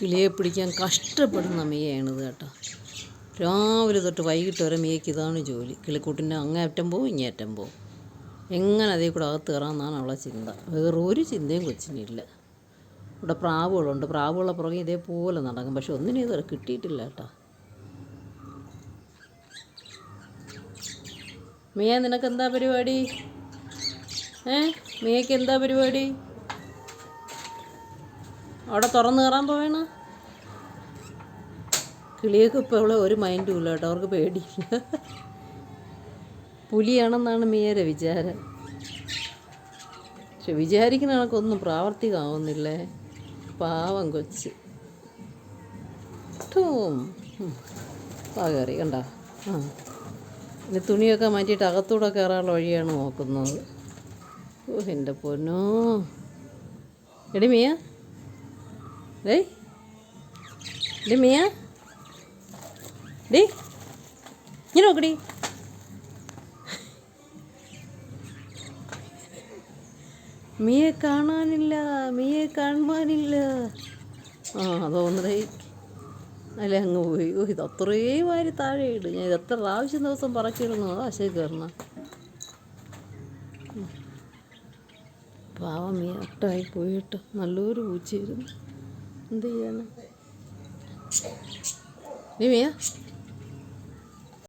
കിളിയെ പിടിക്കാൻ കഷ്ടപ്പെടുന്ന മീയാണിത് കേട്ടോ. രാവിലെ തൊട്ട് വൈകിട്ട് വരെ മിയയ്ക്ക് ഇതാണ് ജോലി. കിളിക്കൂട്ടിന്റെ അങ്ങേയറ്റം പോവും ഇങ്ങേയറ്റം പോവും. എങ്ങനെ അതേ കൂടെ അകത്ത് കയറാമെന്നാണ് അവളെ ചിന്ത. വേറെ ഒരു ചിന്തയും കൊച്ചിനില്ല ഇവിടെ പ്രാവുകളുണ്ട്. പ്രാവുകളെ പുറകെ ഇതേപോലെ നടക്കും. പക്ഷെ ഒന്നിനും ഇതുവരെ കിട്ടിയിട്ടില്ല കേട്ടോ. മിയ നിനക്ക് എന്താ പരിപാടി? ഏ? മിയയ്ക്ക് എന്താ പരിപാടി? അവിടെ തുറന്നു കയറാൻ പോവേണ. കിളിയൊക്കെ ഇപ്പോൾ അവളെ ഒരു മൈൻഡും ഇല്ല കേട്ടോ അവർക്ക് പേടിയില്ല. പുലിയാണെന്നാണ് മിയയുടെ വിചാരം. പക്ഷെ വിചാരിക്കുന്ന കണക്കൊന്നും പ്രാവർത്തികമാവുന്നില്ലേ? പാവം കൊച്ച്. ആ കയറി കണ്ട. ആ. ഇനി തുണിയൊക്കെ മാറ്റിയിട്ട് അകത്തൂടെ കയറാനുള്ള വഴിയാണ് നോക്കുന്നത്. ഓ എന്റെ പൊന്നോ. എടി മിയ. ഡേയ് ഡി മിയ ഡേ ഇങ്ങനെ നോക്കടി മിയെ കാണാനില്ല മിയെ കാണുവാനില്ല. ആ അതോന്നതേ അല്ല അങ്ങ് പോയി. ഓ ഇത് അത്രയും വാരി താഴെ ഇടും. ഞാൻ ഇത് എത്ര പ്രാവശ്യം ദിവസം പറക്കിയിടുന്നു. അതാ ശരി കയറണം പാവം മിയ ഒട്ടായി പോയിട്ട് നല്ലൊരു പൂച്ചയായിരുന്നു. എന്ത് ചെയ്യാനാ നീ മിയ